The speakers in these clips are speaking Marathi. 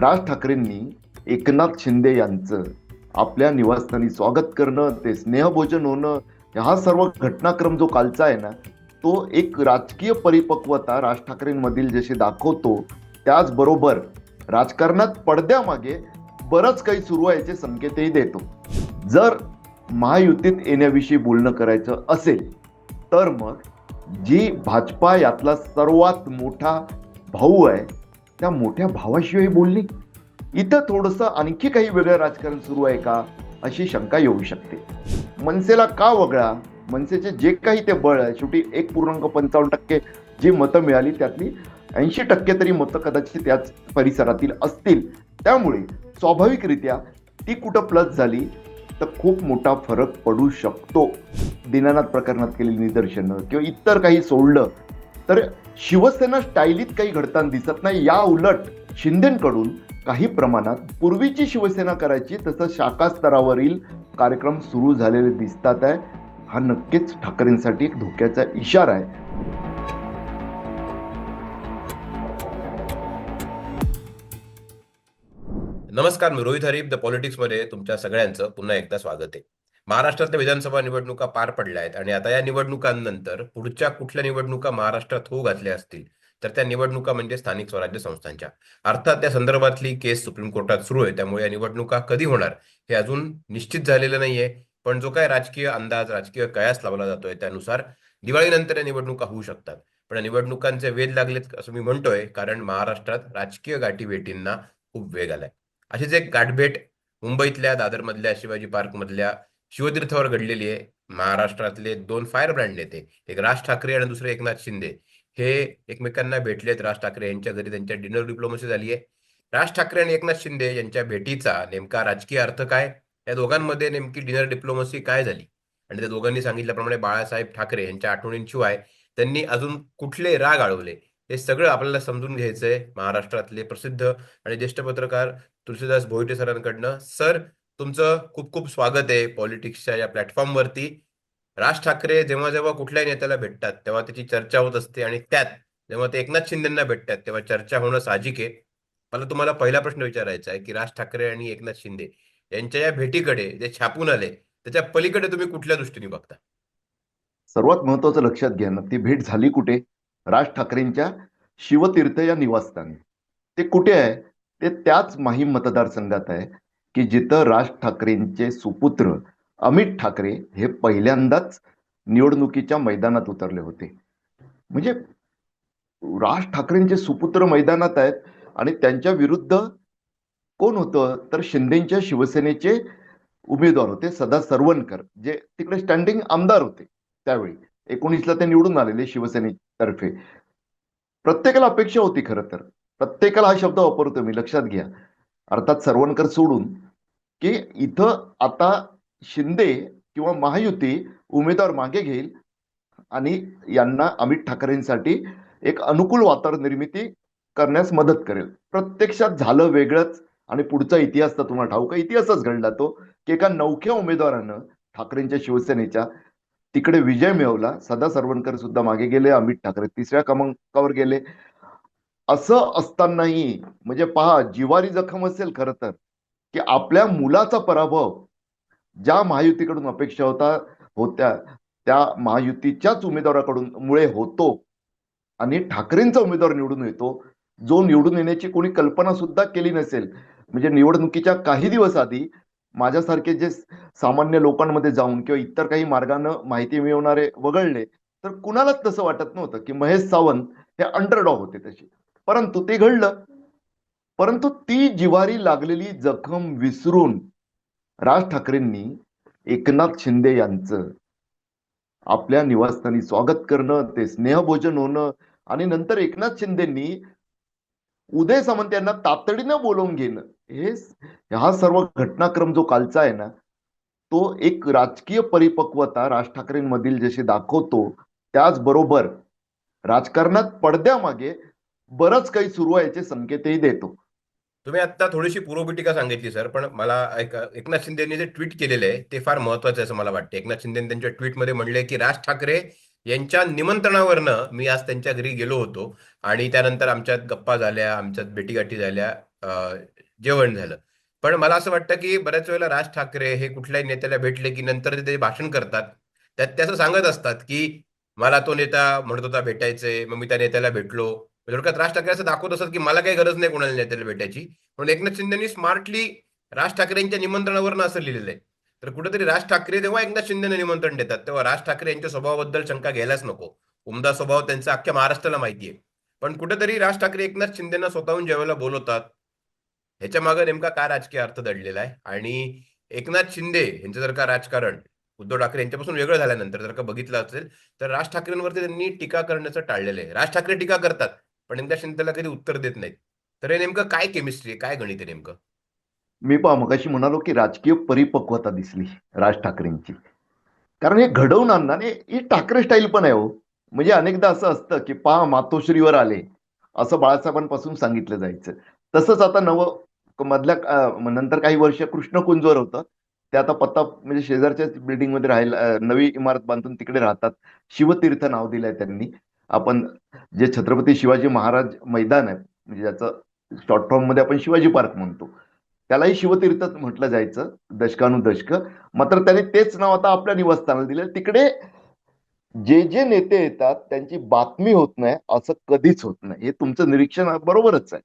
राज ठाकरेंनी एकनाथ शिंदे यांचं आपल्या निवासस्थानी स्वागत करणं ते स्नेहभोजन होणं हा सर्व घटनाक्रम जो कालचा आहे ना तो एक राजकीय परिपक्वता राज ठाकरेंमधील जशी दाखवतो त्याचबरोबर राजकारणात पडद्यामागे बरंच काही सुरू व्हायचे संकेतही देतो. जर महायुतीत येण्याविषयी बोलणं करायचं असेल तर मग जी भाजपा यातला सर्वात मोठा भाऊ आहे त्या मोठ्या भावाशिवाय बोलली. इथं थोडंसं आणखी काही वेगळं राजकारण सुरू आहे का? अशी शंका येऊ शकते. मनसेला का वगळा? मनसेचे जे काही ते बळ आहे शेवटी एक पूर्णांक पंचावन्न टक्के जी मतं मिळाली त्यातली ऐंशी टक्के तरी मतं कदाचित त्याच परिसरातील असतील. त्यामुळे स्वाभाविकरित्या ती कुठं प्लस झाली तर खूप मोठा फरक पडू शकतो. दिनानाथ प्रकरणात केलेली निदर्शनं किंवा इतर काही सोडलं तर शिवसेना स्टाईलीत काही घडताना दिसत नाही. या उलट शिंदेकडून काही प्रमाणात पूर्वीची शिवसेना करायची तसं शाखा स्तरावरील कार्यक्रम सुरू झालेले दिसतात आहे. हा नक्कीच ठाकरेंसाठी एक धोक्याचा इशारा आहे. नमस्कार मी रोहित हरीफ द पॉलिटिक्समध्ये तुमच्या सगळ्यांचं पुन्हा एकदा स्वागत आहे. महाराष्ट्रातल्या विधानसभा निवडणुका पार पडल्या आहेत आणि आता या निवडणुकांनंतर पुढच्या कुठल्या निवडणुका महाराष्ट्रात होऊ घातल्या असतील तर त्या निवडणुका म्हणजे स्थानिक स्वराज्य संस्थांच्या. अर्थात त्या संदर्भातली केस सुप्रीम कोर्टात सुरू आहे त्यामुळे या निवडणुका कधी होणार हे अजून निश्चित झालेलं नाहीये. पण जो काय राजकीय अंदाज राजकीय कयास लावला जातोय त्यानुसार दिवाळीनंतर या निवडणुका होऊ शकतात. पण या निवडणुकांचे वेध लागलेत असं मी म्हणतोय कारण महाराष्ट्रात राजकीय गाठीभेटींना खूप वेग आलाय. अशीच एक गाठभेट मुंबईतल्या दादरमधल्या शिवाजी पार्क मधल्या शिवतीर्थावर घडलेली आहे. महाराष्ट्रातले दोन फायर ब्रँड नेते एक राज ठाकरे आणि दुसरे एकनाथ शिंदे. हे एकमेकांना भेटलेत राज ठाकरे यांच्या घरी त्यांच्या डिनर डिप्लोमसी झाली आहे. राज ठाकरे आणि एकनाथ शिंदे यांच्या भेटीचा नेमका राजकीय अर्थ काय? या दोघांमध्ये नेमकी डिनर डिप्लोमसी काय झाली? आणि त्या दोघांनी सांगितल्याप्रमाणे बाळासाहेब ठाकरे यांच्या आठवणींशिवाय त्यांनी अजून कुठले राग आळवले? हे सगळं आपल्याला समजून घ्यायचंय महाराष्ट्रातले प्रसिद्ध आणि ज्येष्ठ पत्रकार तुलसीदास भोईटे सरांकडनं. सर तुमचं खूप खूप स्वागत आहे पॉलिटिक्सच्या या प्लॅटफॉर्मवरती. राज ठाकरे जेव्हा जेव्हा कुठल्याही नेत्याला भेटतात तेव्हा त्याची चर्चा होत असते आणि त्यात जेव्हा ते एकनाथ शिंदेना भेटतात तेव्हा चर्चा होणं साहजिक आहे. मला तुम्हाला पहिला प्रश्न विचारायचा आहे की राज ठाकरे आणि एकनाथ शिंदे यांच्या या भेटीकडे जे छापून आले त्याच्या पलीकडे तुम्ही कुठल्या दृष्टीने बघता? सर्वात महत्वाचं लक्षात घ्या ना ती भेट झाली कुठे? राज ठाकरेंच्या शिवतीर्थ या निवासस्थानी. ते कुठे आहे? ते त्याच माहीम मतदारसंघात आहे. की जिथं राज ठाकरेंचे सुपुत्र अमित ठाकरे हे पहिल्यांदाच निवडणुकीच्या मैदानात उतरले होते. म्हणजे राज ठाकरेंचे सुपुत्र मैदानात आहेत आणि त्यांच्या विरुद्ध कोण होतं? तर शिंदेच्या शिवसेनेचे उमेदवार होते सदा सरवणकर जे तिकडे स्टँडिंग आमदार होते त्यावेळी. एकोणीसला ते निवडून आलेले शिवसेनेतर्फे. प्रत्येकाला अपेक्षा होती खरं तर. प्रत्येकाला हा शब्द वापरतो मी लक्षात घ्या. अर्थात सरवणकर सोडून की इथं आता शिंदे किंवा महायुती उमेदवार मागे घेईल आणि यांना अमित ठाकरेंसाठी एक अनुकूल वातावरण निर्मिती करण्यास मदत करेल. प्रत्यक्षात झालं वेगळंच आणि पुढचा इतिहास तर तुम्हाला ठाऊक इतिहासच घडला तो की एका नवख्या उमेदवारानं ठाकरेंच्या शिवसेनेच्या तिकडे विजय मिळवला. सदा सरवणकर सुद्धा मागे गेले अमित ठाकरे तिसऱ्या क्रमांकावर गेले. असं असतानाही म्हणजे पहा जिवारी जखम असेल खरं तर की आपल्या मुलाचा पराभव ज्या महायुतीकडून अपेक्षा होता होत्या त्या महायुतीच्याच उमेदवाराकडून मुळे होतो आणि ठाकरेंचा उमेदवार निवडून येतो जो निवडून येण्याची कोणी कल्पना सुद्धा केली नसेल. म्हणजे निवडणुकीच्या काही दिवस आधी माझ्यासारखे जे सामान्य लोकांमध्ये जाऊन किंवा इतर काही मार्गानं माहिती मिळवणारे वगळले तर कुणालाच तसं वाटत नव्हतं की महेश सावंत हे अंडरडॉग होते तसे. परंतु ते घडलं. परंतु ती जिवारी लागलेली जखम विसरून राज ठाकरेंनी एकनाथ शिंदे यांचं आपल्या निवासस्थानी स्वागत करणं ते स्नेहभोजन होणं आणि नंतर एकनाथ शिंदेंनी उदय सामंत यांना तातडीनं बोलवून घेणं हे हा सर्व घटनाक्रम जो कालचा आहे ना तो एक राजकीय परिपक्वता राज ठाकरेंमधील जशी दाखवतो त्याचबरोबर राजकारणात पडद्यामागे बरंच काही सुरू व्हायचे संकेतही देतो. तुम्ही आता थोडीशी पूर्वपीठिका सांगितली सर पण मला एक एकनाथ शिंदेने जे ट्विट केलेलं आहे ते फार महत्वाचं आहे असं मला वाटतं. एकनाथ शिंदे त्यांच्या ट्विटमध्ये म्हणले की राज ठाकरे यांच्या निमंत्रणावरनं मी आज त्यांच्या घरी गेलो होतो आणि त्यानंतर आमच्यात गप्पा झाल्या आमच्यात भेटीगाठी झाल्या जेवण झालं. पण मला असं वाटतं की बऱ्याच वेळेला राज ठाकरे हे कुठल्याही नेत्याला भेटले की नंतर ते भाषण करतात. त्यात ते असं सांगत असतात की मला तो नेता म्हणत होता भेटायचंय मग मी त्या नेत्याला भेटलो. थोडक्यात राज ठाकरे असं दाखवत असत की मला काही गरज नाही कोणाला नेत्याला भेटायची. म्हणून एकनाथ शिंदेनी स्मार्टली राज ठाकरेंच्या निमंत्रणावरनं असं लिहिलेलं आहे. तर कुठेतरी राज ठाकरे तेव्हा एकनाथ शिंदेने निमंत्रण देतात. तेव्हा राज ठाकरे यांच्या स्वभावाबद्दल शंका घ्यायलाच नको. उमदा स्वभाव त्यांचा अख्ख्या महाराष्ट्राला माहिती आहे. पण कुठेतरी राज ठाकरे एकनाथ शिंदेना स्वतःहून ज्यावेळेला बोलवतात ह्याच्या मागे नेमका काय राजकीय अर्थ दडलेला आहे? आणि एकनाथ शिंदे यांचं जर का राजकारण उद्धव ठाकरे यांच्यापासून वेगळं झाल्यानंतर जर का बघितलं असेल तर राज ठाकरेंवरती त्यांनी टीका करण्याचं टाळलेलं आहे. राज ठाकरे टीका करतात. पण एकनाथ त्याला कधी उत्तर देत नाहीत. तर हे नेमकं काय केमिस्ट्री आहे? काय गणित आहे नेमकं? मी पहा मगाशी म्हणालो की राजकीय परिपक्वता दिसली राज ठाकरेंची. कारण हे घडवून आणणारे ही ठाकरे स्टाईल पण आहे हो. म्हणजे अनेकदा असं असतं की पहा मातोश्रीवर आले. असं बाळासाहेबांपासून सांगितलं जायचं. तसंच आता नव मधल्या नंतर काही वर्ष कृष्णकुंजवर होतं. ते आता पत्ता म्हणजे शेजारच्याच बिल्डिंगमध्ये राहायला नवी इमारत बांधून तिकडे राहतात. शिवतीर्थ नाव दिलंय त्यांनी. आपण जे छत्रपती शिवाजी महाराज मैदान आहे म्हणजे ज्याचं शॉर्ट फॉर्ममध्ये आपण शिवाजी पार्क म्हणतो त्यालाही शिवतीर्थ म्हटलं जायचं दशकानुदशक. मात्र त्याने तेच नाव आता आपल्या निवासस्थानाला दिलं. तिकडे जे जे नेते येतात त्यांची बातमी होत नाही असं कधीच होत नाही. हे तुमचं निरीक्षण बरोबरच आहे.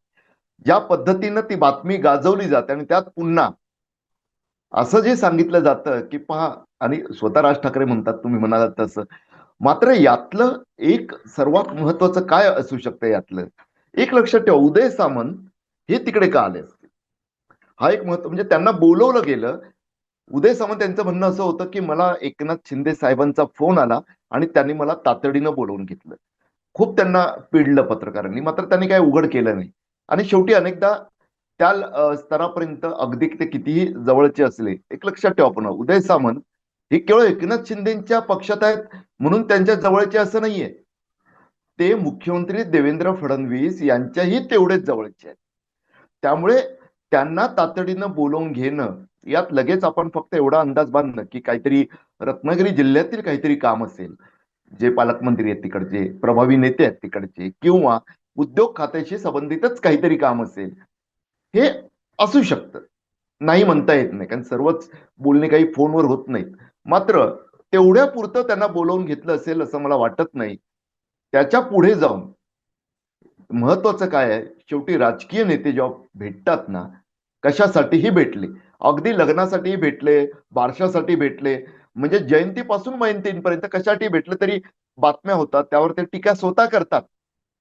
ज्या पद्धतीनं ती बातमी गाजवली जाते आणि त्यात पुन्हा असं जे सांगितलं जातं की पहा आणि स्वतः राज ठाकरे म्हणतात तुम्ही म्हणालात तसं मात्र यातलं एक सर्वात महत्वाचं काय असू शकतं यातलं? एक लक्षात ठेवा उदय सामंत हे तिकडे का आले असतील? हा एक महत्त्व म्हणजे त्यांना बोलवलं गेलं. उदय सामंत यांचं म्हणणं असं होतं की मला एकनाथ शिंदे साहेबांचा फोन आला आणि त्यांनी मला तातडीनं बोलवून घेतलं. खूप त्यांना पिडलं पत्रकारांनी मात्र त्यांनी काही उघड केलं नाही. आणि शेवटी अनेकदा त्या स्तरापर्यंत अगदी ते कितीही जवळचे असले एक लक्षात ठेवा आपण उदय सामंत हे केवळ एकनाथ शिंदेच्या पक्षात आहेत म्हणून त्यांच्या जवळचे असं नाहीये. ते मुख्यमंत्री देवेंद्र फडणवीस यांच्याही तेवढेच जवळचे आहेत. त्यामुळे त्यांना तातडीनं बोलवून घेणं यात लगेच आपण फक्त एवढा अंदाज बांधणं की काहीतरी रत्नागिरी जिल्ह्यातील काहीतरी काम असेल. जे पालकमंत्री आहेत तिकडचे प्रभावी नेते आहेत तिकडचे किंवा उद्योग खात्याशी संबंधितच काहीतरी काम असेल हे असू शकतं. नाही म्हणता येत नाही कारण सर्वच बोलणे काही फोनवर होत नाहीत. मात्र तेवढ्या पुरतं त्यांना बोलवून घेतलं असेल असं मला वाटत नाही. त्याच्या पुढे जाऊन महत्वाचं काय आहे? शेवटी राजकीय नेते जेव्हा भेटतात ना कशासाठीही भेटले. अगदी लग्नासाठीही भेटले बारशासाठी भेटले म्हणजे जयंतीपासून मयंतीपर्यंत कशासाठी भेटले तरी बातम्या होतात त्यावर ते टीका स्वतः करतात.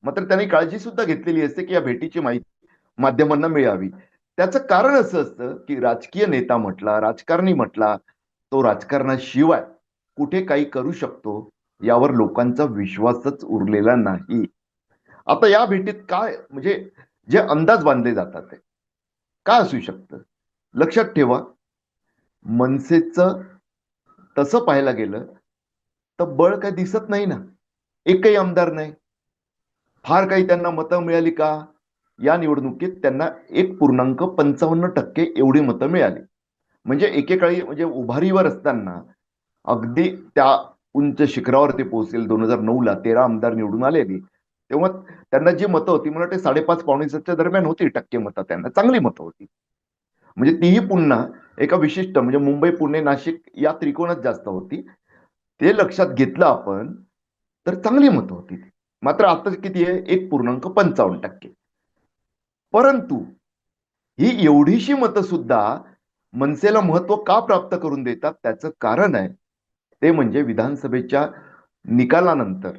मात्र त्यांनी काळजी सुद्धा घेतलेली असते की या भेटीची माहिती माध्यमांना मिळावी. त्याचं कारण असं असतं की राजकीय नेता म्हटला राजकारणी म्हटला तो राजकारणाशिवाय कुठे काही करू शकतो यावर लोकांचा विश्वासच उरलेला नाही. आता या भेटीत काय म्हणजे जे अंदाज बांधले जातात ते काय असू शकतं? लक्षात ठेवा मनसेचं तसं पाहायला गेलं तर बळ काही दिसत नाही ना. एकही आमदार नाही. फार काही त्यांना मतं मिळाली का? या निवडणुकीत त्यांना एक पूर्णांक पंचावन्न टक्के एवढी मतं मिळाली. म्हणजे एकेकाळी म्हणजे उभारीवर असताना अगदी त्या उंच शिखरावरती पोहोचेल. दोन हजार नऊ ला तेरा आमदार निवडून आलेली. तेव्हा त्यांना जी मतं होती मला वाटते साडेपाच पावणे सातच्या दरम्यान होती टक्के मतं त्यांना. चांगली मतं होती. म्हणजे तीही पुन्हा एका विशिष्ट म्हणजे मुंबई पुणे नाशिक या त्रिकोणात जास्त होती. ते लक्षात घेतलं आपण तर चांगली मतं होती मात्र आता किती आहे? एक पूर्णांक पंचावन्न टक्के. परंतु ही एवढीशी मतं सुद्धा मनसेला महत्त्व का प्राप्त करून देतात? त्याचं कारण आहे ते म्हणजे विधानसभेच्या निकालानंतर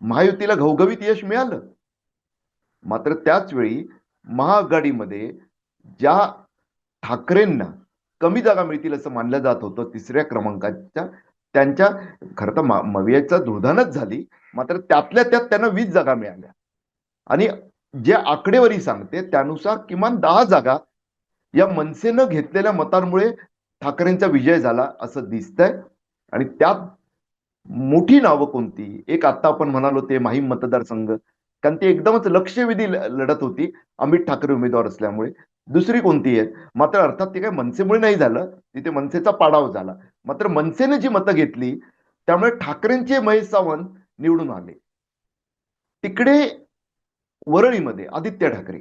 महायुतीला घवघवीत यश मिळालं. मात्र त्याच वेळी महाआघाडीमध्ये ज्या ठाकरेंना कमी जागा मिळतील असं मानलं जात होतं तिसऱ्या क्रमांकाच्या त्यांच्या खरं तर मवियाचा दुर्धानच झाली. मात्र त्यातल्या त्यात त्यांना वीस जागा मिळाल्या. आणि जे आकडेवारी सांगते त्यानुसार किमान दहा जागा या मनसेनं घेतलेल्या मतांमुळे ठाकरेंचा विजय झाला असं दिसतंय. आणि त्यात मोठी नावं कोणती? एक आता आपण म्हणालो ते माहीम मतदारसंघ कारण ती एकदमच लक्षवेधी लढत होती अमित ठाकरे उमेदवार असल्यामुळे. दुसरी कोणती आहे मात्र अर्थात ते काय मनसेमुळे नाही झालं तिथे मनसेचा पाडाव झाला. मात्र मनसेने जी मतं घेतली त्यामुळे ठाकरेंचे महेश सावंत निवडून आले. तिकडे वरळीमध्ये आदित्य ठाकरे.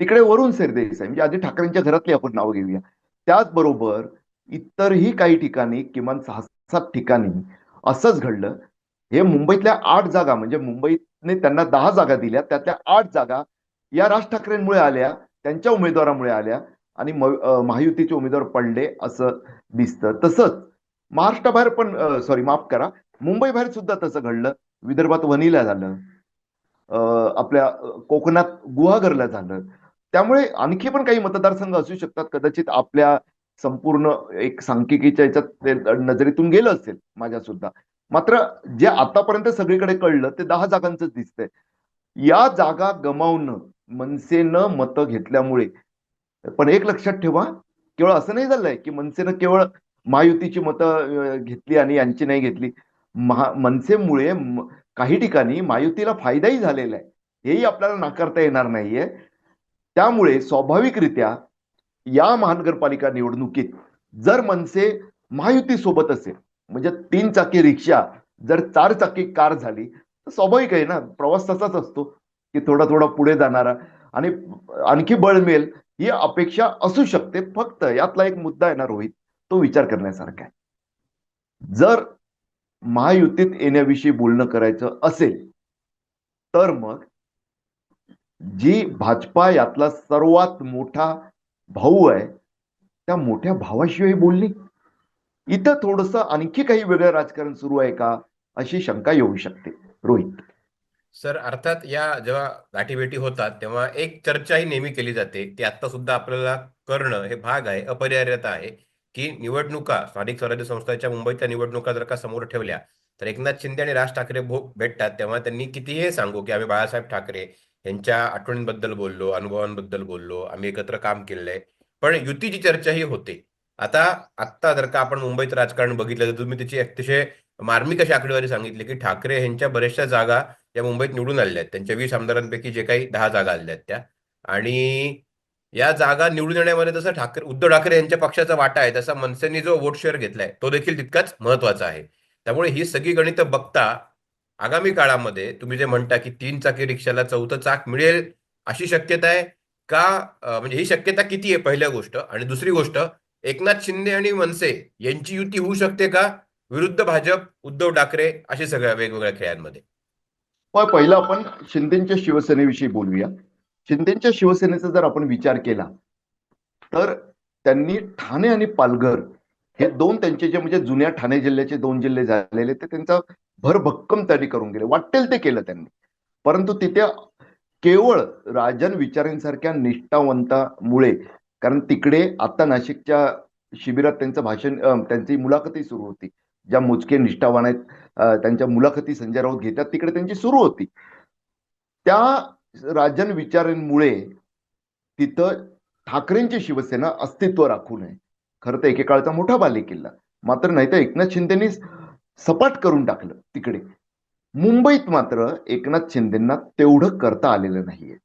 तिकडे वरुण सरदेसाई म्हणजे आधी ठाकरेंच्या घरातली आपण नावं घेऊया. त्याचबरोबर इतरही काही ठिकाणी किमान सहा सात ठिकाणी असंच घडलं. हे मुंबईतल्या आठ जागा म्हणजे मुंबईतने त्यांना दहा जागा दिल्या त्यातल्या आठ जागा या राज ठाकरेंमुळे आल्या त्यांच्या उमेदवारामुळे आल्या आणि महायुतीचे उमेदवार पडले असं दिसतं. तसंच महाराष्ट्राबाहेर पण सॉरी माफ करा मुंबई बाहेर सुद्धा तसं घडलं. विदर्भात वणीला झालं. आपल्या कोकणात गुहागरला झालं. त्यामुळे आणखी पण काही मतदारसंघ असू शकतात. कदाचित आपल्या संपूर्ण एक सांख्यिकीच्या याच्यात ते नजरेतून गेलं असेल माझ्या सुद्धा मात्र जे आतापर्यंत सगळीकडे कळलं ते दहा जागांच दिसतंय. या जागा गमावणं मनसेनं मतं घेतल्यामुळे पण एक लक्षात ठेवा केवळ असं नाही झालंय की मनसेनं केवळ महायुतीची मतं घेतली आणि यांची नाही घेतली. महा मनसेमुळे काही ठिकाणी महायुतीला फायदाही झालेला आहे. हेही आपल्याला नाकारता येणार नाहीये. त्यामुळे स्वाभाविकरित्या या महानगरपालिका निवडणुकीत जर मनसे महायुती सोबत असेल म्हणजे तीन चाकी रिक्षा जर चार चाकी कार झाली तर स्वाभाविक आहे ना प्रवास तसाच असतो की थोडा थोडा पुढे जाणारा. आणि आणखी बळ मिळेल ही अपेक्षा असू शकते फक्त यातला एक मुद्दा आहे ना रोहित तो विचार करण्यासारखा आहे. जर महायुतीत येण्याविषयी बोलणं करायचं असेल तर मग जी भाजपा यातला सर्वात मोठा भाऊ आहे त्या मोठ्या भावाशिवाय बोलली. इथं थोडस आणखी काही वेगळं राजकारण सुरू आहे का अशी शंका येऊ शकते. रोहित. सर अर्थात या जेव्हा गाठीभेटी होतात तेव्हा एक चर्चा ही नेहमी केली जाते. ती आता सुद्धा आपल्याला करणं हे भाग आहे अपरिहार्यता आहे की निवडणुका स्थानिक स्वराज्य संस्थेच्या मुंबईच्या निवडणुका जर का समोर ठेवल्या तर एकनाथ शिंदे आणि राज ठाकरे भेटतात तेव्हा त्यांनी कितीही सांगू की आम्ही बाळासाहेब ठाकरे यांच्या आठवणींबद्दल बोललो अनुभवांबद्दल बोललो आम्ही एकत्र काम केलंय. पण युतीची चर्चा ही होते. आता आत्ता जर का आपण मुंबईत राजकारण बघितलं तर तुम्ही त्याची अतिशय मार्मिक अशी आकडेवारी सांगितली की ठाकरे यांच्या बऱ्याचशा जागा या मुंबईत निवडून आलेल्या आहेत. त्यांच्या वीस आमदारांपैकी जे काही दहा जागा आलेल्या आहेत त्या. आणि या जागा निवडून येण्यामध्ये जसं ठाकरे उद्धव ठाकरे यांच्या पक्षाचा वाटा आहे तसा मनसेने जो वोट शेअर घेतलाय तो देखील तितकाच महत्त्वाचा आहे. त्यामुळे ही सगळी गणितं बघता आगामी काळामध्ये तुम्ही जे म्हणता की तीन चाकी रिक्षाला चौथं चाक मिळेल अशी शक्यता आहे का? म्हणजे ही शक्यता किती आहे पहिल्या गोष्ट? आणि दुसरी गोष्ट एकनाथ शिंदे आणि मनसे यांची युती होऊ शकते का? विरुद्ध भाजप उद्धव ठाकरे असे सगळ्या वेगवेगळ्या खेळांमध्ये. पण पहिलं आपण शिंदेच्या शिवसेनेविषयी बोलूया. शिंदेच्या शिवसेनेचा जर आपण विचार केला तर त्यांनी ठाणे आणि पालघर हे दोन त्यांचे जे म्हणजे जुन्या ठाणे जिल्ह्याचे दोन जिल्हे झालेले ते त्यांचा भरभक्कम त्यांनी करून गेले. वाटेल ते केलं त्यांनी. परंतु तिथे केवळ राजन विचारेंसारख्या निष्ठावंतामुळे कारण तिकडे आता नाशिकच्या शिबिरात त्यांचं भाषण त्यांची मुलाखती सुरू होती. ज्या मोजके निष्ठावान आहेत त्यांच्या मुलाखती संजय राऊत घेतात तिकडे त्यांची सुरू होती. त्या राजन विचारांमुळे तिथं ठाकरेंची शिवसेना अस्तित्व राखू नये. खरं तर एकेकाळचा मोठा बालेकिल्ला. मात्र नाही तर एकनाथ शिंदेनीच सपाट करून टाकलं तिकडे. मुंबईत मात्र एकनाथ शिंदेना तेवढं करता आलेलं नाहीये.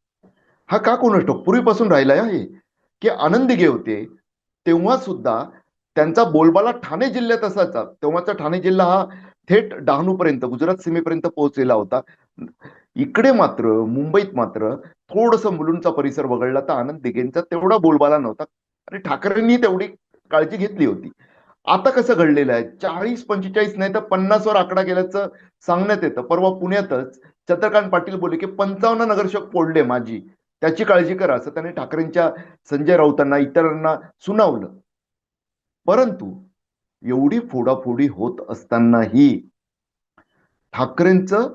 हा का कोण असतो? पूर्वीपासून राहिला आहे की आनंदी होते तेव्हा सुद्धा त्यांचा बोलबाला ठाणे जिल्ह्यात असायचा. तेव्हाचा ठाणे जिल्हा हा थेट डहाणूपर्यंत गुजरात सीमेपर्यंत पोहोचलेला होता. इकडे मात्र मुंबईत मात्र थोडस मुलुंडचा परिसर वगळला तर आनंद दिघेंचा तेवढा बोलबाला नव्हता. आणि ठाकरेंनी तेवढी काळजी घेतली होती. आता कसं घडलेलं आहे? चाळीस पंचेचाळीस नाही तर पन्नासवर आकडा गेल्याचं सांगण्यात येतं. परवा पुण्यातच चंद्रकांत पाटील बोलले की पंचावन्न नगरसेवक पोडले माझी त्याची काळजी करा असं त्याने ठाकरेंच्या संजय राऊतांना इतरांना सुनावलं. परंतु एवढी फोडाफोडी होत असतानाही ठाकरेंचं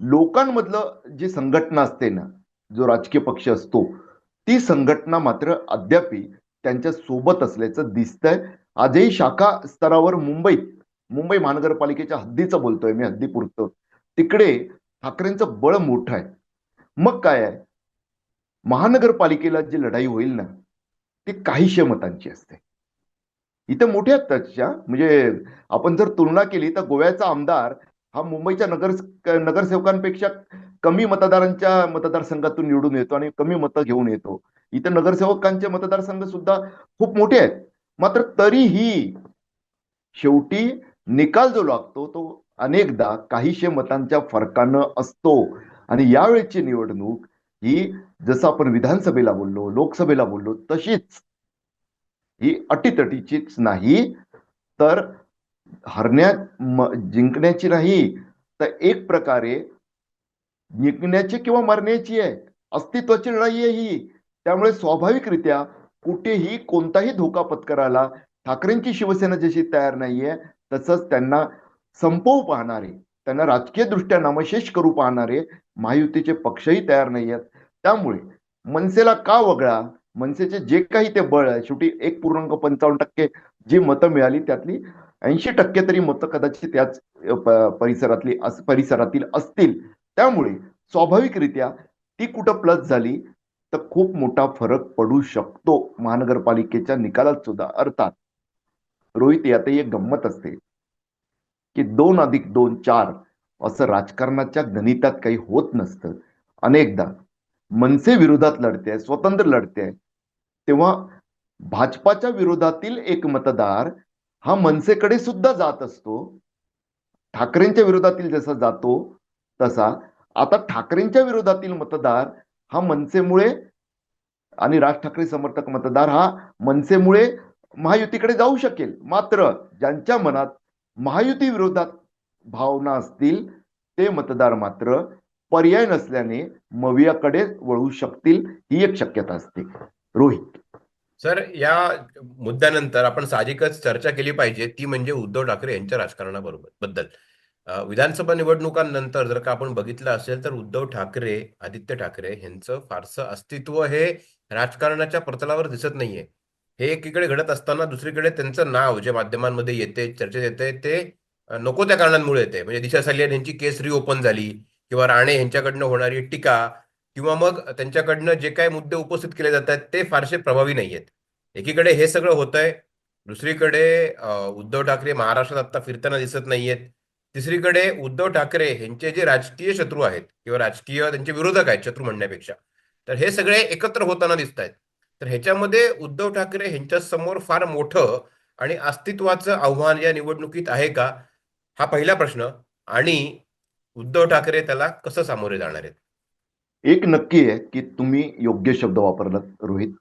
लोकांमधलं जी संघटना असते ना जो राजकीय पक्ष असतो ती संघटना मात्र अद्यापी त्यांच्यासोबत असल्याचं दिसतंय. आजही शाखा स्तरावर मुंबईत मुंबई महानगरपालिकेच्या हद्दीचं बोलतोय मी हद्दीपुरतं तिकडे ठाकरेंचं बळ मोठं आहे. मग काय आहे? महानगरपालिकेला जी लढाई होईल ना ती काहीशे मतांची असते. इथं मोठ्या त्याच्या म्हणजे आपण जर तुलना केली तर गोव्याचा आमदार हा मुंबईच्या नगर नगरसेवकांपेक्षा कमी मतदारांच्या मतदारसंघातून निवडून येतो आणि कमी मतं घेऊन येतो. इथं नगरसेवकांचे मतदारसंघ सुद्धा खूप मोठे आहेत. मात्र तरीही शेवटी निकाल जो लागतो तो अनेकदा काहीशे मतांच्या फरकानं असतो. आणि यावेळची निवडणूक ही जसं आपण विधानसभेला बोललो लोकसभेला बोललो तशीच ही अटीतटीचीच नाही. तर हरण्या जिंकण्याची नाही तर एक प्रकारे जिंकण्याची किंवा मरण्याची आहे अस्तित्वाची लढाई आहे ही. त्यामुळे स्वाभाविकरित्या कुठेही कोणताही धोका पत्करायला ठाकरेंची शिवसेना जशी तयार नाहीये तसंच त्यांना संपवू पाहणारे त्यांना राजकीय दृष्ट्या नामशेष करू पाहणारे महायुतीचे पक्षही तयार नाही आहेत त्यामुळे मनसेला का वगळा? मनसेचे जे काही ते बळ आहे शेवटी एक पूर्णांक पंचावन्न टक्के जी मतं मिळाली त्यातली ऐंशी टक्के तरी मतं कदाचित त्याच परिसरातली अस- परिसरातील असतील. त्यामुळे स्वाभाविकरित्या ती कुठं प्लस झाली? तर खूप मोठा फरक पडू शकतो महानगरपालिकेच्या निकालात सुद्धा. अर्थात रोहित यातही एक गंमत असते की दोन अधिक दोन चार असं राजकारणाच्या गणितात काही होत नसतं. अनेकदा मनसे विरोधात लढते स्वतंत्र लढते तेव्हा भाजपाच्या विरोधातील एक मतदार हा मनसेकडे सुद्धा जात असतो. ठाकरेंच्या विरोधातील जसा जातो तसा. आता ठाकरेंच्या विरोधातील मतदार हा मनसेमुळे आणि राज ठाकरे समर्थक मतदार हा मनसेमुळे महायुतीकडे जाऊ शकेल. मात्र ज्यांच्या मनात महायुती विरोधात भावना असतील ते मतदार मात्र पर्याय नसल्याने मवियाकडे वळू शकतील ही एक शक्यता असते. रोहित. सर या मुद्द्यानंतर आपण साहजिकच चर्चा केली पाहिजे ती म्हणजे उद्धव ठाकरे यांच्या राजकारणाबरोबरबद्दल. विधानसभा निवडणुकांनंतर जर का आपण बघितलं असेल तर उद्धव ठाकरे आदित्य ठाकरे यांचं फारसं अस्तित्व हे राजकारणाच्या प्रतलावर दिसत नाहीये. हे एकीकडे घडत असताना दुसरीकडे त्यांचं नाव जे माध्यमांमध्ये येते चर्चेत येते ते नको त्या कारणांमुळे येते. म्हणजे दिशा सालियान यांची केस रिओपन झाली किंवा राणे यांच्याकडनं होणारी टीका किंवा मग त्यांच्याकडनं जे काही मुद्दे उपस्थित केले जात आहेत ते फारसे प्रभावी नाही आहेत एकीकडे हे सगळं होतंय दुसरीकडे उद्धव ठाकरे महाराष्ट्रात आता फिरताना दिसत नाहीयेत. तिसरीकडे उद्धव ठाकरे यांचे जे राजकीय शत्रू आहेत किंवा राजकीय त्यांचे विरोधक आहेत शत्रू म्हणण्यापेक्षा तर हे सगळे एकत्र होताना दिसत आहेत तर ह्याच्यामध्ये उद्धव ठाकरे यांच्या समोर फार मोठं आणि अस्तित्वाचं आव्हान या निवडणुकीत आहे का? हा पहिला प्रश्न. आणि उद्धव ठाकरे त्याला कसं सामोरे जाणार आहेत? एक नक्की आहे की तुम्ही योग्य शब्द वापरलात रोहित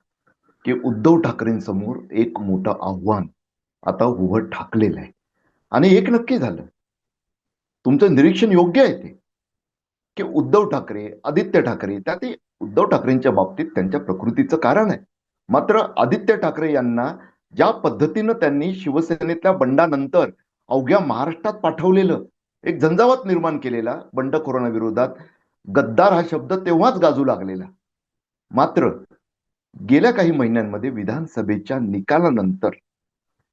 की उद्धव ठाकरेंसमोर एक मोठं आव्हान आता उभं ठाकलेलं आहे. आणि एक नक्की झालं. तुमचं निरीक्षण योग्य आहे ते. की उद्धव ठाकरे आदित्य ठाकरे त्या ते उद्धव ठाकरेंच्या बाबतीत त्यांच्या प्रकृतीचं कारण आहे. मात्र आदित्य ठाकरे यांना ज्या पद्धतीनं त्यांनी शिवसेनेतल्या बंडानंतर अवघ्या महाराष्ट्रात पाठवलेलं एक झंझावात निर्माण केलेला बंडखोरांविरोधात गद्दार हा शब्द तेव्हाच गाजू लागलेला. मात्र गेल्या काही महिन्यांमध्ये विधानसभेच्या निकालानंतर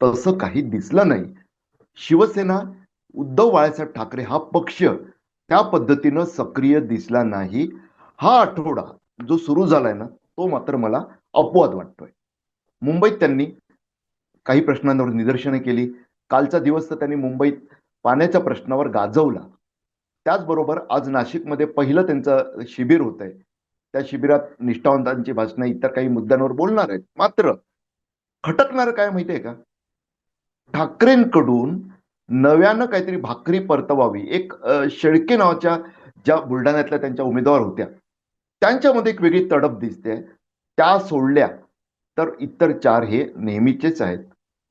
तसं काही दिसलं नाही. शिवसेना उद्धव बाळासाहेब ठाकरे हा पक्ष त्या पद्धतीनं सक्रिय दिसला नाही. हा आठवडा जो सुरू झालाय ना तो मात्र मला अपवाद वाटतोय. मुंबईत त्यांनी काही प्रश्नांवर निदर्शने केली. कालचा दिवस तर त्यांनी मुंबईत पाण्याच्या प्रश्नावर गाजवला. त्याचबरोबर आज नाशिकमध्ये पहिलं त्यांचं शिबिर होत आहे त्या शिबिरात निष्ठावंतांची भाषणं इतर काही मुद्द्यांवर बोलणार आहेत. मात्र खटकणार काय माहितीये का? ठाकरेंकडून नव्यानं काहीतरी भाकरी परतवावी. एक शेळके नावाच्या ज्या बुलढाण्यातल्या त्यांच्या उमेदवार होत्या त्यांच्यामध्ये एक वेगळी तडप दिसते. त्या सोडल्या तर इतर चार हे नेहमीचेच आहेत.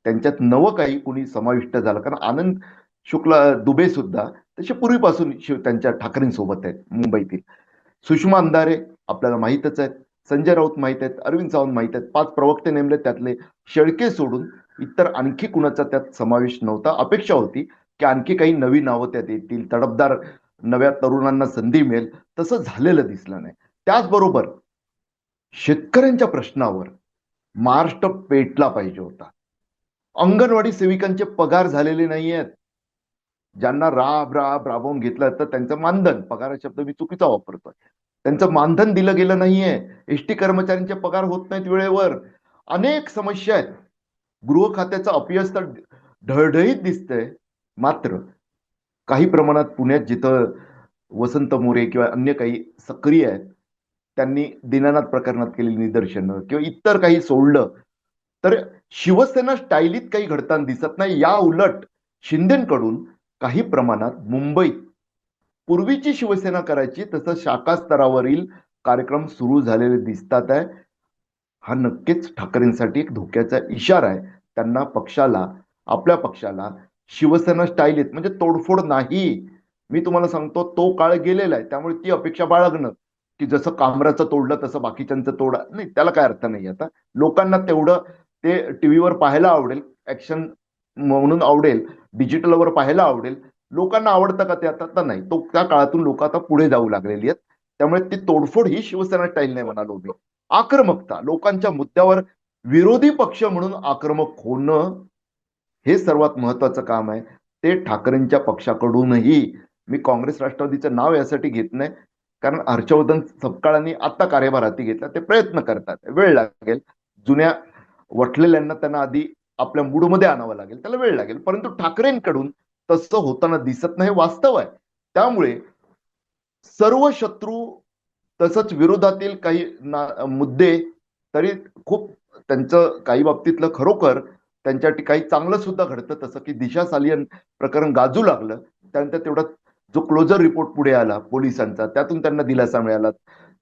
त्यांच्यात नवं काही कुणी समाविष्ट झालं कारण आनंद शुक्ला दुबे सुद्धा तसे पूर्वीपासून शिव त्यांच्या ठाकरेंसोबत आहेत मुंबईतील. सुषमा अंधारे आपल्याला माहीतच आहेत संजय राऊत माहीत आहेत अरविंद सावंत माहीत आहेत पाच प्रवक्ते नेमले त्यातले शेळके सोडून इतर आणखी कुणाचा त्यात समावेश नव्हता. अपेक्षा होती की आणखी काही नवी नावं त्यात येतील. तडफदार नव्या तरुणांना संधी मिळेल. तसं झालेलं दिसलं नाही. त्याचबरोबर शेतकऱ्यांच्या प्रश्नावर महाराष्ट्र पेटला पाहिजे होता. अंगणवाडी सेविकांचे पगार झालेले नाही आहेत ज्यांना राब राब राबवून घेतलं तर त्यांचं मानधन पगार शब्द मी चुकीचा वापरतोय. त्यांचं मानधन दिलं गेलं नाहीये. एस टी कर्मचाऱ्यांचे पगार होत नाहीत वेळेवर. अनेक समस्या आहेत. गृह खात्याचं अपयश तर ढळढळीत दिसतंय. मात्र काही प्रमाणात पुण्यात जिथं वसंत मोरे किंवा अन्य काही सक्रिय आहेत त्यांनी दिनानाथ प्रकरणात केलेली निदर्शनं किंवा इतर काही सोडलं तर शिवसेना स्टाईलीत काही घडताना दिसत नाही. या उलट शिंदेकडून काही प्रमाणात मुंबईत पूर्वीची शिवसेना करायची तसं शाखा स्तरावरील कार्यक्रम सुरू झालेले दिसतात आहे. हा नक्कीच ठाकरेंसाठी एक धोक्याचा इशारा आहे. त्यांना पक्षाला आपल्या पक्षाला शिवसेना स्टाईल येत म्हणजे तोडफोड नाही. मी तुम्हाला सांगतो तो काळ गेलेला आहे. त्यामुळे ती अपेक्षा बाळगणं की जसं कामराचं तोडलं तसं बाकीच्यांचं तोडा नाही त्याला काय अर्थ नाही. आता लोकांना तेवढं ते टीव्हीवर पाहायला आवडेल ऍक्शन म्हणून आवडेल डिजिटलवर पाहायला आवडेल. लोकांना आवडतं का ते आता तर नाही. तो त्या काळातून लोक आता पुढे जाऊ लागलेली आहेत. त्यामुळे ती तोडफोड ही शिवसेना स्टाईल नाही म्हणालो मी. आक्रमकता लोकांच्या मुद्द्यावर विरोधी पक्ष म्हणून आक्रमक होणं हे सर्वात महत्वाचं काम आहे. ते ठाकरेंच्या पक्षाकडूनही मी काँग्रेस राष्ट्रवादीचं नाव यासाठी घेत नाही. कारण हर्षवर्धन सपकाळांनी आता कार्यभार हाती घेतला ते प्रयत्न करतात. वेळ लागेल. जुन्या वठलेल्यांना त्यांना आधी आपल्या मूडमध्ये आणावं लागेल त्याला वेळ लागेल. परंतु ठाकरेंकडून तसं होताना दिसत नाही वास्तव आहे. त्यामुळे सर्व शत्रू तसंच विरोधातील काही ना- मुद्दे तरी खूप त्यांचं काही बाबतीतलं खरोखर त्यांच्यासाठी काही चांगलं सुद्धा घडतं. तसं की दिशा सालियन प्रकरण गाजू लागलं त्यानंतर तेवढा जो क्लोजर रिपोर्ट पुढे आला पोलिसांचा त्यातून त्यांना दिलासा मिळाला.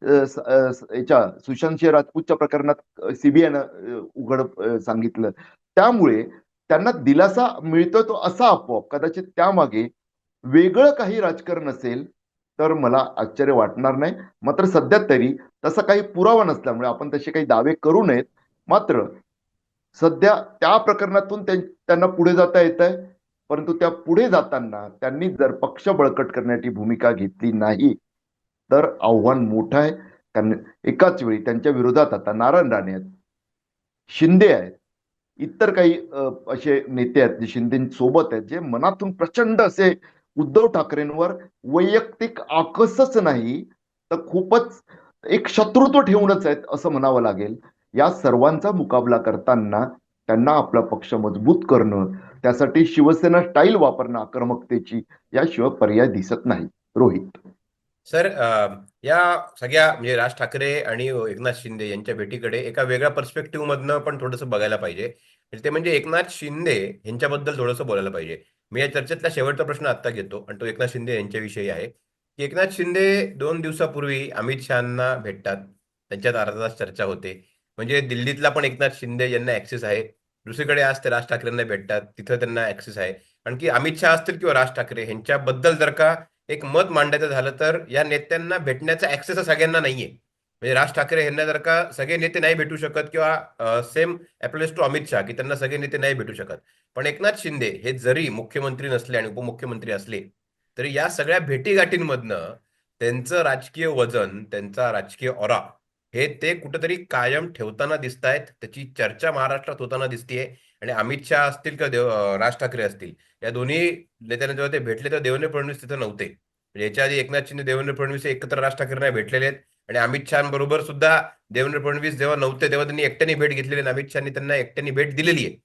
याच्या सुशांत सिंह राजपूतच्या प्रकरणात सीबीआयनं उघड सांगितलं. त्यामुळे त्यांना दिलासा मिळतोय तो असा आपोआप. कदाचित त्यामागे वेगळं काही राजकारण असेल तर मला आश्चर्य वाटणार नाही. मात्र सध्या तरी तसा काही पुरावा नसल्यामुळे आपण तसे काही दावे करू नयेत. मात्र सध्या त्या प्रकरणातून त्यांना पुढे जाता येत आहे. परंतु त्या पुढे जाताना त्यांनी जर पक्ष बळकट करण्याची भूमिका घेतली नाही तर आव्हान मोठं आहे. कारण एकाच वेळी त्यांच्या विरोधात आता नारायण राणे आहेत शिंदे आहेत इतर काही असे नेते आहेत जे शिंदेसोबत आहेत जे मनातून प्रचंड असे उद्धव ठाकरेंवर वैयक्तिक आकसच नाही तर खूपच एक शत्रुत्व ठेवूनच आहेत असं म्हणावं लागेल. या सर्वांचा मुकाबला करताना त्यांना आपला पक्ष मजबूत करणं त्यासाठी शिवसेना स्टाईल वापरणं आक्रमकतेची याशिवाय पर्याय दिसत नाही. रोहित. सर या सगळ्या म्हणजे राज ठाकरे आणि एकनाथ शिंदे यांच्या भेटीकडे एका वेगळ्या पर्स्पेक्टिव्ह मधनं पण थोडंसं बघायला पाहिजे. म्हणजे ते म्हणजे एकनाथ शिंदे यांच्याबद्दल थोडंसं बोलायला पाहिजे. मी या चर्चेतला शेवटचा प्रश्न आत्ता घेतो आणि तो एकनाथ शिंदे यांच्याविषयी आहे. की एकनाथ शिंदे दोन दिवसापूर्वी अमित शहाना भेटतात. त्यांच्यात अर्धा तास चर्चा होते. म्हणजे दिल्लीतला पण एकनाथ शिंदे यांना ऍक्सेस आहे. दुसरीकडे आज ते राज ठाकरेंना भेटतात. तिथं त्यांना ऍक्सेस आहे. आणखी अमित शहा असतील किंवा राज ठाकरे यांच्याबद्दल जर का एक मत मांडायचं झालं तर या नेत्यांना भेटण्याचा ऍक्सेस सगळ्यांना नाहीये. म्हणजे राज ठाकरे यांना जर का सगळे नेते नाही भेटू शकत किंवा same applies to Amit Shah की त्यांना सगळे नेते नाही भेटू शकत. पण एकनाथ शिंदे हे जरी मुख्यमंत्री नसले आणि उपमुख्यमंत्री असले तरी या सगळ्या भेटीगाठींमधनं त्यांचं राजकीय वजन त्यांचा राजकीय ओरा हे ते कुठंतरी कायम ठेवताना दिसत आहेत त्याची चर्चा महाराष्ट्रात होताना दिसतीये. आणि अमित शहा असतील किंवा देव राज ठाकरे असतील या दोन्ही नेत्यांना जेव्हा ते भेटले तेव्हा देवेंद्र फडणवीस तिथे नव्हते. म्हणजे याच्या आधी एकनाथ शिंदे देवेंद्र फडणवीस एकत्र राज ठाकरेंना भेटलेले आहेत. आणि अमित शहाबरोबर सुद्धा देवेंद्र फडणवीस जेव्हा नव्हते तेव्हा त्यांनी एकट्याने भेट घेतलेली आणि अमित शहानी त्यांना एकट्याने भेट दिलेली आहे.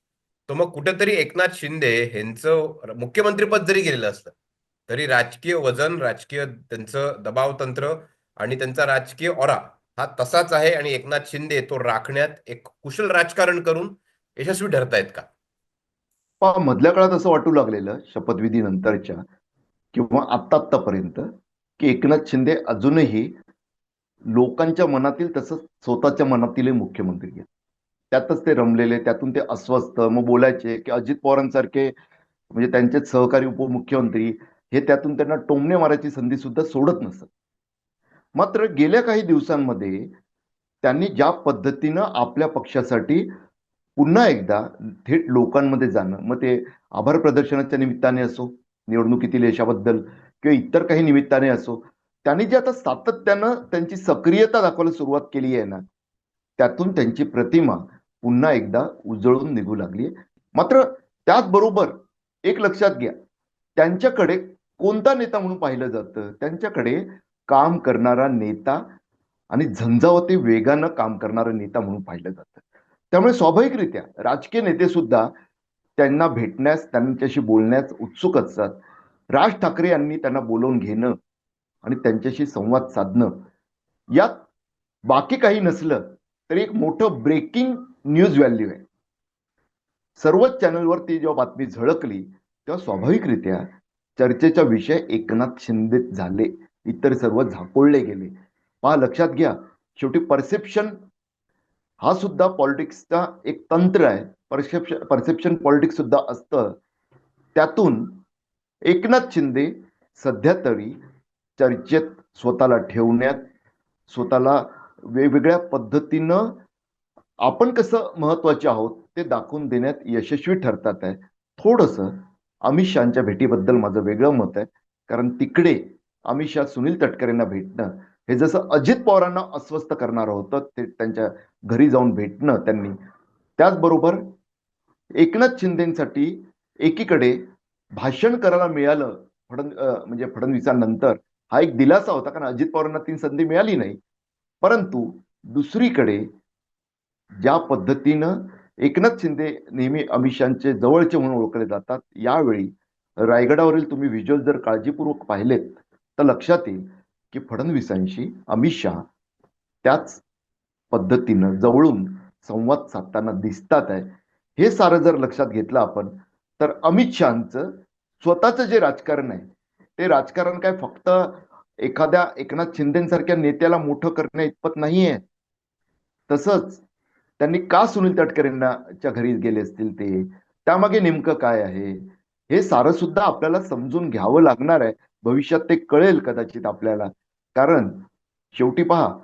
तर मग कुठेतरी एकनाथ शिंदे यांचं मुख्यमंत्रीपद जरी गेलेलं असतं तरी राजकीय वजन राजकीय त्यांचं दबाव तंत्र आणि त्यांचा राजकीय ओरा हा तसाच आहे आणि एकनाथ शिंदे तो राखण्यात एक कुशल राजकारण करून यशस्वी ठरतायत का? पहा मधल्या काळात असं वाटू लागलेलं शपथविधी नंतरच्या किंवा आत्ता आत्तापर्यंत की एकनाथ शिंदे अजूनही लोकांच्या मनातील तसंच स्वतःच्या मनातील मुख्यमंत्री आहेत त्यातच ते रमलेले त्यातून ते अस्वस्थ मग बोलायचे की अजित पवारांसारखे म्हणजे त्यांचेच सहकारी उपमुख्यमंत्री हे त्यातून त्यांना टोमणे मारायची संधी सुद्धा सोडत नसत. मात्र गेल्या काही दिवसांमध्ये त्यांनी ज्या पद्धतीनं आपल्या पक्षासाठी पुन्हा एकदा थेट लोकांमध्ये जाणं मग ते आभार प्रदर्शनाच्या निमित्ताने असो निवडणुकीतील यशाबद्दल किंवा इतर काही निमित्ताने असो त्यांनी जे आता सातत्यानं त्यांची सक्रियता दाखवायला सुरुवात केली आहे ना त्यातून त्यांची प्रतिमा पुन्हा एकदा उजळून निघू लागली आहे. मात्र त्याचबरोबर एक लक्षात घ्या त्यांच्याकडे कोणता नेता म्हणून पाहिलं जातं? त्यांच्याकडे काम करणारा नेता आणि झंझावती वेगानं काम करणारा नेता म्हणून पाहिलं जातं. त्यामुळे स्वाभाविकरित्या राजकीय नेते सुद्धा त्यांना भेटण्यास त्यांच्याशी बोलण्यास उत्सुक असतात. राज ठाकरे यांनी त्यांना बोलवून घेणं आणि त्यांच्याशी संवाद साधणं. यात बाकी काही नसलं तरी एक मोठं ब्रेकिंग न्यूज व्हॅल्यू आहे. सर्वच चॅनलवरती जेव्हा बातमी झळकली तेव्हा स्वाभाविकरित्या चर्चेचा विषय एकनाथ शिंदे झाले. इतर सर्व झाकोळले गेले. पहा लक्षात घ्या शेवटी परसेप्शन हा सुद्धा पॉलिटिक्सचा एक तंत्र आहे. परसेप्शन परसेप्शन पॉलिटिक्स सुद्धा असतं. त्यातून एकनाथ शिंदे सध्या तरी चर्चेत स्वतःला ठेवण्यात स्वतःला वेगवेगळ्या पद्धतीनं आपण कसं महत्त्वाचे आहोत ते दाखवून देण्यात यशस्वी ठरतात आहे. थोडंसं अमित शहाच्या भेटीबद्दल माझं वेगळं मत आहे. कारण तिकडे अमित शहा सुनील तटकरेंना भेटणं हे जसं अजित पवारांना अस्वस्थ करणारं होतं ते त्यांच्या घरी जाऊन भेटणं त्यांनी त्याचबरोबर एकनाथ शिंदेसाठी एकीकडे भाषण करायला मिळालं फडण म्हणजे फडणवीसांनंतर हा एक दिलासा होता कारण अजित पवारांना ती संधी मिळाली नाही. परंतु दुसरीकडे ज्या पद्धतीनं एकनाथ शिंदे नेहमी अमित शहाचे जवळचे म्हणून ओळखले जातात यावेळी रायगडावरील तुम्ही व्हिज्युअल जर काळजीपूर्वक पाहिलेत तर लक्षात येईल की फडणवीसांशी अमित शहा त्याच पद्धतीनं जवळून संवाद साधताना दिसतात आहे. हे सारं जर लक्षात घेतलं आपण तर अमित शहाचं स्वतःचं जे राजकारण आहे ते राजकारण काय फक्त एखाद्या एकनाथ शिंदेसारख्या नेत्याला मोठं करण्या इतपत नाहीये. तसंच त्यांनी का सुनील तटकरेंनाच्या घरी गेले असतील ते? त्यामागे नेमकं काय आहे? हे सारं सुद्धा आपल्याला समजून घ्यावं लागणार आहे. भविष्यात ते कळेल कदाचित आपल्याला. कारण शेवटी पहा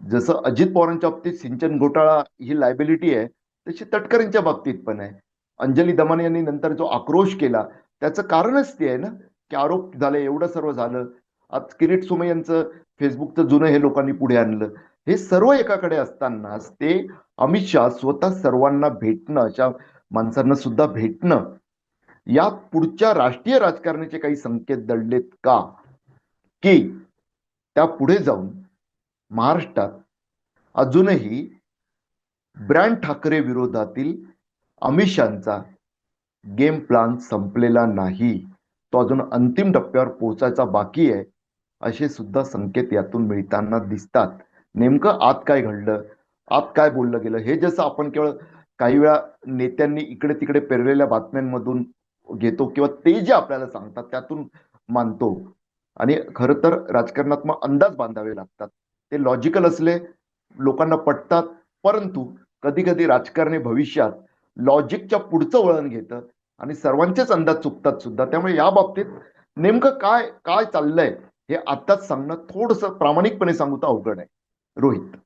जसं अजित पवारांच्या बाबतीत सिंचन घोटाळा ही लायबिलिटी आहे तशी तटकरेंच्या बाबतीत पण आहे. अंजली दमाने यांनी नंतर जो आक्रोश केला त्याचं कारणच ते आहे ना? की आरोप झाले एवढं सर्व झालं. आज किरीट सुमे यांचं फेसबुकचं जुनं हे लोकांनी पुढे आणलं. हे सर्व एकाकडे असतानाच ते अमित शहा स्वतः सर्वांना भेटणं अशा माणसांना सुद्धा भेटणं या पुढच्या राष्ट्रीय राजकारणाचे काही संकेत दडलेत का? की त्या पुढे जाऊन महाराष्ट्रात अजूनही ब्रँड ठाकरे विरोधातील अमित शहाचा गेम प्लान संपलेला नाही. तो अजून अंतिम टप्प्यावर पोहोचायचा बाकी आहे. असे सुद्धा संकेत यातून मिळताना दिसतात. नेमकं आत काय घडलं? आत काय बोललं गेलं? हे जसं आपण केवळ काही वेळा नेत्यांनी इकडे तिकडे पेरलेल्या बातम्यांमधून घेतो किंवा ते जे आपल्याला सांगतात त्यातून मानतो. आणि खर तर राजकारणात मग अंदाज बांधावे लागतात. ते लॉजिकल असले लोकांना पटतात परंतु कधी कधी राजकारणी भविष्यात लॉजिकच्या पुढचं वळण घेतं आणि सर्वांचेच अंदाज चुकतात सुद्धा. त्यामुळे या बाबतीत नेमकं काय काय चाललंय? हे आताच सांगणं थोडंसं प्रामाणिकपणे सांगू तर अवघड आहे. रोहित.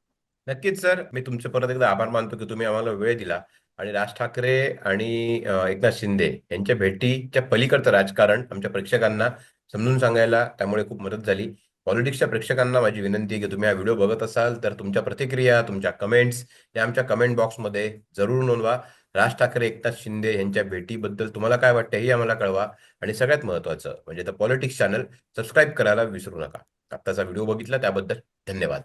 नक्कीच सर. मी तुमचे परत एकदा आभार मानतो की तुम्ही आम्हाला वेळ दिला. आणि राज ठाकरे आणि एकनाथ शिंदे यांच्या भेटीच्या पलीकडचं राजकारण आमच्या प्रेक्षकांना समजून सांगायला त्यामुळे खूप मदत झाली. पॉलिटिक्सच्या प्रेक्षकांना माझी विनंती आहे की तुम्ही हा व्हिडिओ बघत असाल तर तुमच्या प्रतिक्रिया तुमच्या कमेंट्स या आमच्या कमेंट बॉक्समध्ये जरूर नोंदवा. राज ठाकरे एकनाथ शिंदे यांच्या भेटीबद्दल तुम्हाला काय वाटतं हेही आम्हाला कळवा. आणि सगळ्यात महत्वाचं म्हणजे द पॉलिटिक्स चॅनल सबस्क्राईब करायला विसरू नका. आत्ताचा व्हिडिओ बघितला त्याबद्दल धन्यवाद.